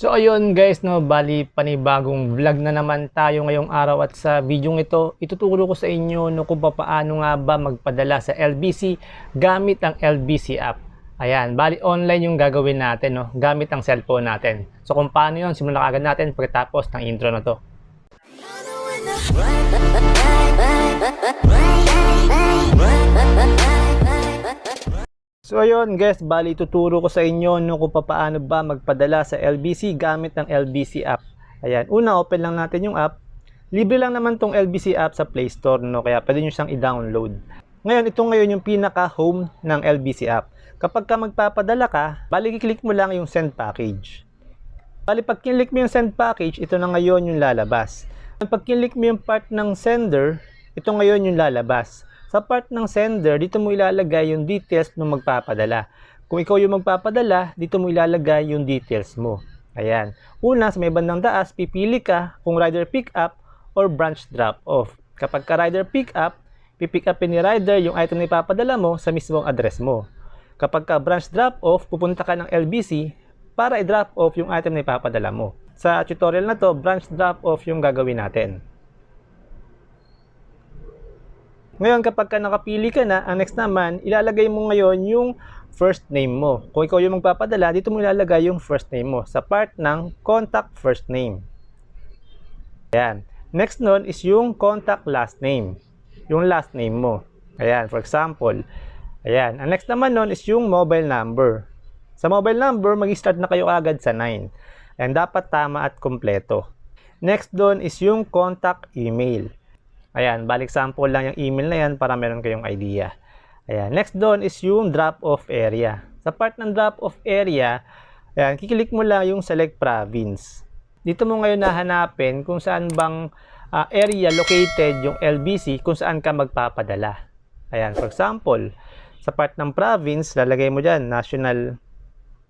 So ayun guys, no, bali panibagong vlog na naman tayo ngayong araw at sa video ito, ituturo ko sa inyo no, kung paano nga ba magpadala sa LBC gamit ang LBC app. Ayan, bali online yung gagawin natin no, gamit ang cellphone natin. So kung paano yun, simulan agad natin pagkatapos ng intro na to. So ayun guys, bali tuturo ko sa inyo no, kung paano ba magpadala sa LBC gamit ng LBC app. Ayan, una open lang natin yung app. Libre lang naman tong LBC app sa Play Store no, kaya pwede nyo siyang i-download. Ngayon, ito ngayon yung pinaka-home ng LBC app. Kapag ka magpapadala ka, bali click mo lang yung send package. Bali pag kinlik mo yung send package, ito na ngayon yung lalabas. Pag kinlik mo yung part ng sender, ito ngayon yung lalabas. Sa part ng sender, dito mo ilalagay yung details ng magpapadala. Kung ikaw yung magpapadala, dito mo ilalagay yung details mo. Ayan. Una, sa may bandang taas, pipili ka kung rider pick up or branch drop off. Kapag ka rider pick up, pipick upin ni rider yung item na ipapadala mo sa mismong address mo. Kapag ka branch drop off, pupunta ka ng LBC para i-drop off yung item na ipapadala mo. Sa tutorial na to, branch drop off yung gagawin natin. Ngayon, kapag ka nakapili ka na, ang next naman, ilalagay mo ngayon yung first name mo. Kung ikaw yung magpapadala, dito mo ilalagay yung first name mo sa part ng contact first name. Ayan. Next nun is yung contact last name. Yung last name mo. Ayan, for example. Ayan. Ang next naman nun is yung mobile number. Sa mobile number, mag-start na kayo agad sa 9. And dapat tama at kompleto. Next doon is yung contact email. Ayan, balik sample lang yung email na yan para meron kayong idea. Ayan, next doon is yung drop-off area. Sa part ng drop-off area, ayan, kiklik mo lang yung select province. Dito mo ngayon nahanapin kung saan bang ah, area located yung LBC kung saan ka magpapadala. Ayan, for example, sa part ng province, lalagay mo dyan, National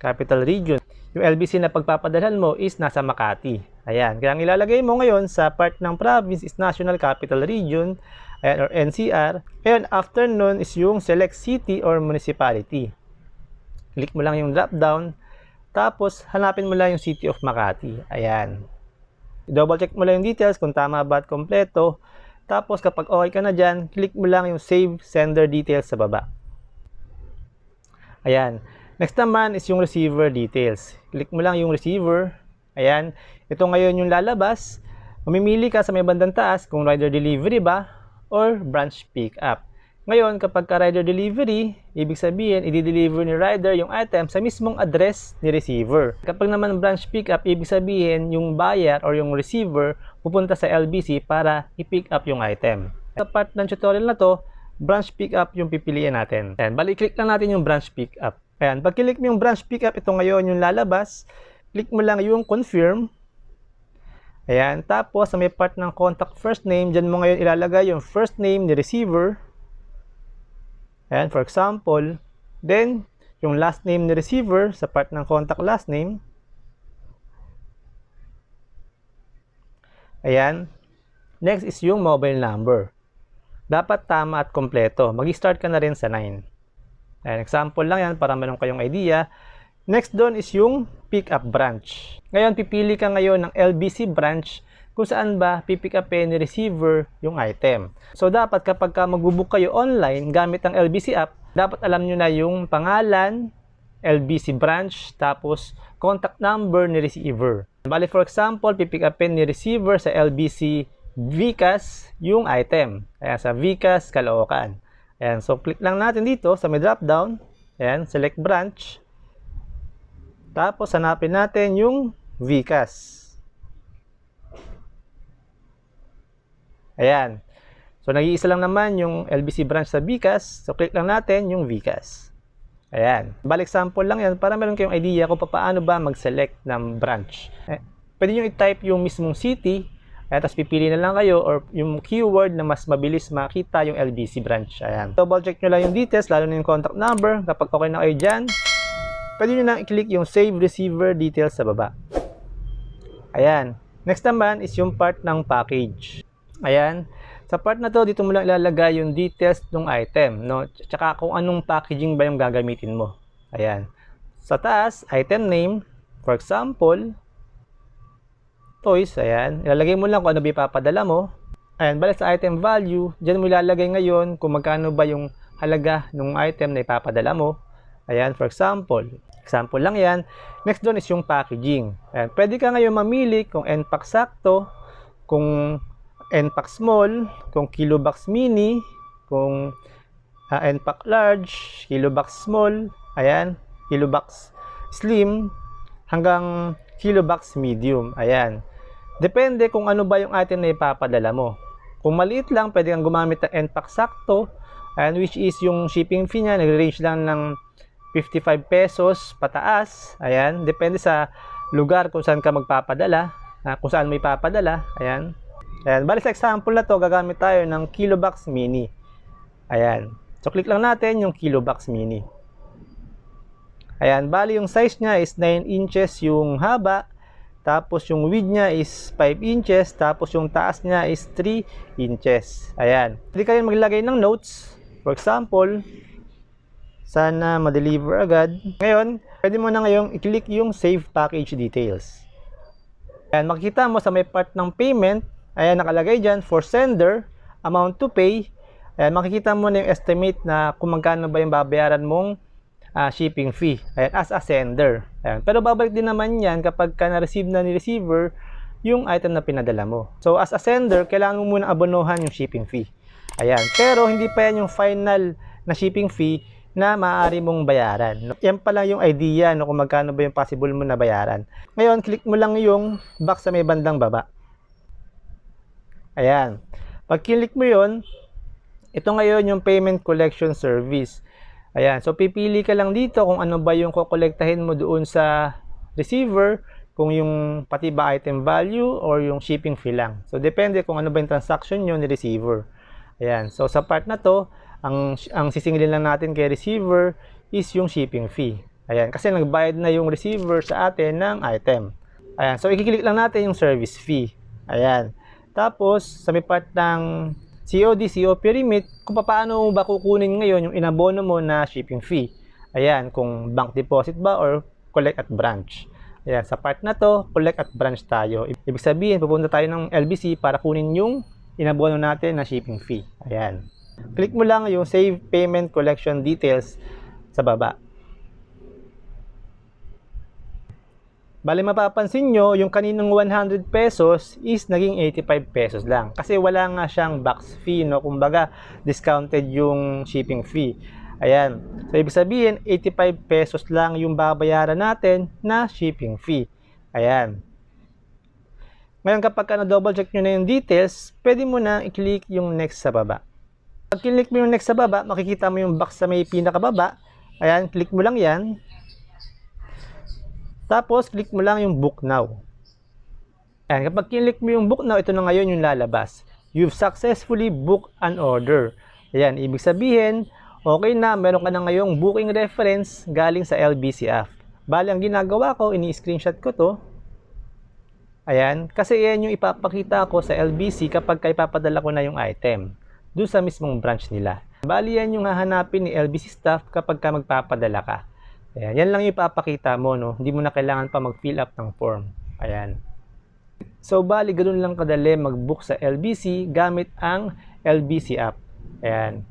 Capital Region. Yung LBC na pagpapadalhan mo is nasa Makati. Ayan. Kaya ang ilalagay mo ngayon sa part ng province is National Capital Region ayan, or NCR. Ngayon, after nun is yung select city or municipality. Click mo lang yung drop down. Tapos, hanapin mo lang yung city of Makati. Ayan. Double check mo lang yung details kung tama ba at kompleto. Tapos, kapag okay ka na dyan, click mo lang yung save sender details sa baba. Ayan. Next naman is yung receiver details. Click mo lang yung receiver. Ayan. Ito ngayon yung lalabas. Mamimili ka sa may bandang taas kung rider delivery ba or branch pick up. Ngayon, kapag ka rider delivery, ibig sabihin, i-deliver ni rider yung item sa mismong address ni receiver. Kapag naman branch pick up, ibig sabihin, yung buyer or yung receiver pupunta sa LBC para i-pick up yung item. Sa part ng tutorial na to, branch pick up yung pipiliin natin. Ayan, bali click lang natin yung branch pick up. Ayan, pag click mo yung branch pick up, ito ngayon yung lalabas. Click mo lang yung confirm. Ayan, tapos sa may part ng contact first name, dyan mo ngayon ilalagay yung first name ni receiver. Ayan, for example. Then, yung last name ni receiver sa part ng contact last name. Ayan. Next is yung mobile number. Dapat tama at kompleto. Mag-start ka na rin sa 9. Ayan, example lang yan para meron kayong idea. Next doon is yung pick up branch. Ngayon, pipili ka ngayon ng LBC branch kung saan ba pipick upin ni receiver yung item. So, dapat kapag ka magbubook kayo online gamit ang LBC app, dapat alam nyo na yung pangalan, LBC branch, tapos contact number ni receiver. Bali, for example, pipick upin ni receiver sa LBC Vicas yung item. Ayan, sa Vicas, Caloocan. Ayan, so click lang natin dito sa may drop down. Ayan, select branch. Tapos hanapin natin yung Vicas. Ayan. So nag-iisa lang naman yung LBC branch sa Vicas. So click lang natin yung Vicas. Ayan. Balik sample lang yan para meron kayong idea kung paano ba mag-select ng branch. Eh, pwede nyo i-type yung mismong city Ayan, tapos pipili na lang kayo or yung keyword na mas mabilis makita yung LBC branch. Ayan. Double check nyo lang yung details, lalo na yung contact number. Kapag okay na kayo dyan, pwede nyo lang i-click yung save receiver details sa baba. Ayan. Next naman is yung part ng package. Ayan. Sa part na to, dito mo lang ilalagay yung details ng item. No? Tsaka kung anong packaging ba yung gagamitin mo. Ayan. Sa taas, item name. For example, toys, ayan, ilalagay mo lang kung ano ba ipapadala mo. Ayan, balik sa item value, dyan mo ilalagay ngayon kung magkano ba yung halaga ng item na ipapadala mo. Ayan, for example, example lang yan. Next doon is yung packaging. Ayan, pwede ka ngayon mamili kung NPAC sakto, kung NPAC small, kung kilobox mini, kung uh, NPAC large, kilobox small, ayan, kilobox slim, hanggang kilobox medium. Ayan. Depende kung ano ba yung item na ipapadala mo. Kung maliit lang, pwede kang gumamit ng NPAC sakto, and which is yung shipping fee niya, nag-range lang ng 55 pesos pataas. Ayan. Depende sa lugar kung saan ka magpapadala, kung saan may papadala. Ayan. Ayan. Bali sa example na to, gagamit tayo ng Kilobox Mini. Ayan. So, click lang natin yung Kilobox Mini. Ayan, bali yung size niya is 9 inches yung haba, tapos yung width niya is 5 inches, tapos yung taas niya is 3 inches. Ayan. Pwede kayo maglagay ng notes. For example, sana ma-deliver agad. Ngayon, pwede mo na ngayong i-click yung Save Package Details. Ayan, makikita mo sa may part ng payment, ayan nakalagay dyan, for sender, amount to pay. Ayan, makikita mo na yung estimate na kung magkano ba yung babayaran mong uh, shipping fee ayan, as a sender. Ayan. Pero babalik din naman yan kapag ka na-receive na ni receiver yung item na pinadala mo. So as a sender, kailangan mo muna abonohan yung shipping fee. Ayan. Pero hindi pa yan yung final na shipping fee na maaari mong bayaran. Yan pa lang yung idea no, kung magkano ba yung possible mo na bayaran. Ngayon, click mo lang yung box sa may bandang baba. Ayan. Pag click mo yon ito ngayon yung payment collection service. Ayan, so pipili ka lang dito kung ano ba yung kokolektahin mo doon sa receiver, kung yung pati ba item value or yung shipping fee lang. So depende kung ano ba yung transaction nyo ni receiver. Ayan, so sa part na to, ang, ang sisingilin lang natin kay receiver is yung shipping fee. Ayan, kasi nagbayad na yung receiver sa atin ng item. Ayan, so ikiklik lang natin yung service fee. Ayan. Tapos, sa may part ng COD, CO pyramid, kung paano ba kukunin ngayon yung inabono mo na shipping fee. Ayan, kung bank deposit ba or collect at branch. Ayan, sa part na to, collect at branch tayo. Ibig sabihin, pupunta tayo ng LBC para kunin yung inabono natin na shipping fee. Ayan. Click mo lang yung Save Payment Collection Details sa baba. Bali mapapansin nyo, yung kaninang 100 pesos is naging 85 pesos lang. Kasi wala nga siyang box fee, no? Kumbaga, discounted yung shipping fee. Ayan. So, ibig sabihin, 85 pesos lang yung babayaran natin na shipping fee. Ayan. Ngayon, kapag ka na-double check nyo na yung details, pwede mo na i-click yung next sa baba. Pag click mo yung next sa baba, makikita mo yung box sa may pinakababa. Ayan, click mo lang yan. Tapos, click mo lang yung book now. Ayan, kapag click mo yung book now, ito na ngayon yung lalabas. You've successfully booked an order. Ayan, ibig sabihin, okay na, meron ka na ngayong booking reference galing sa LBC app. Bali, ang ginagawa ko, ini-screenshot ko to. Ayan, kasi yan yung ipapakita ko sa LBC kapag ipapadala ko na yung item doon sa mismong branch nila. Bali, yan yung hahanapin ni LBC staff kapag ka magpapadala ka. Ayan, yan lang yung ipapakita mo, no? Hindi mo na kailangan pa mag-fill up ng form. Ayan. So, bali, ganoon lang kadali mag-book sa LBC gamit ang LBC app. Ayan.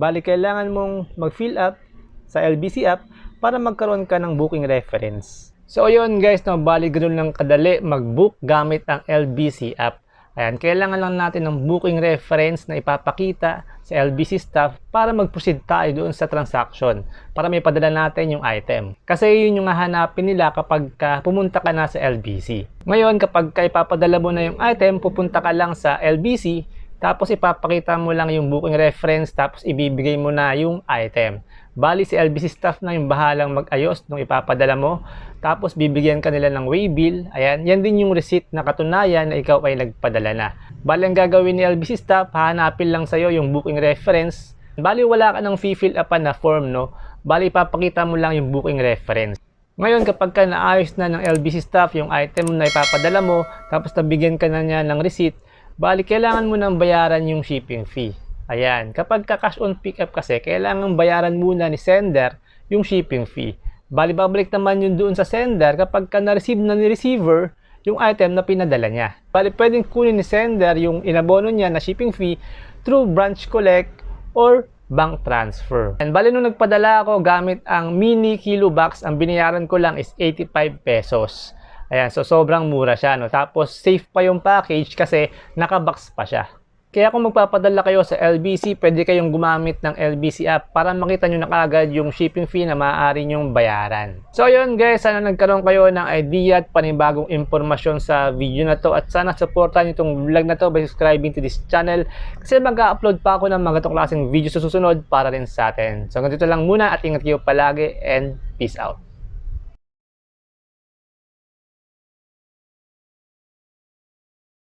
Bali, kailangan mong mag-fill up sa LBC app para magkaroon ka ng booking reference. So, ayun guys, no, bali, ganoon lang kadali mag-book gamit ang LBC app. Ayan, kailangan lang natin ng booking reference na ipapakita sa LBC staff para mag-proceed tayo doon sa transaction para may padala natin yung item. Kasi yun yung hahanapin nila kapag ka pumunta ka na sa LBC. Ngayon, kapag ka ipapadala mo na yung item, pupunta ka lang sa LBC, tapos ipapakita mo lang yung booking reference, tapos ibibigay mo na yung item. Bali si LBC staff na yung bahalang mag-ayos nung ipapadala mo. Tapos bibigyan ka nila ng waybill. Ayan, yan din yung receipt na katunayan na ikaw ay nagpadala na. Bali ang gagawin ni LBC staff, hahanapin lang sa'yo yung booking reference. Bali wala ka ng fill up na form, no? Bali ipapakita mo lang yung booking reference. Ngayon kapag ka naayos na ng LBC staff yung item na ipapadala mo, tapos nabigyan ka na niya ng receipt, bali kailangan mo nang bayaran yung shipping fee. Ayan, kapag ka cash on pickup kasi, kailangan bayaran muna ni sender yung shipping fee. Bali, babalik naman yun doon sa sender kapag ka na-receive na ni receiver yung item na pinadala niya. Bali, pwedeng kunin ni sender yung inabono niya na shipping fee through branch collect or bank transfer. And bali nung nagpadala ako gamit ang mini kilo box, ang binayaran ko lang is 85 pesos. Ayan, so sobrang mura siya, no? Tapos safe pa yung package kasi nakabox pa siya. Kaya kung magpapadala kayo sa LBC, pwede kayong gumamit ng LBC app para makita nyo na kaagad yung shipping fee na maaari nyong bayaran. So yun guys, sana nagkaroon kayo ng idea at panibagong impormasyon sa video na to at sana supportan itong vlog na to by subscribing to this channel kasi mag-upload pa ako ng mga itong klaseng video sa susunod para rin sa atin. So ganito lang muna at ingat kayo palagi and peace out.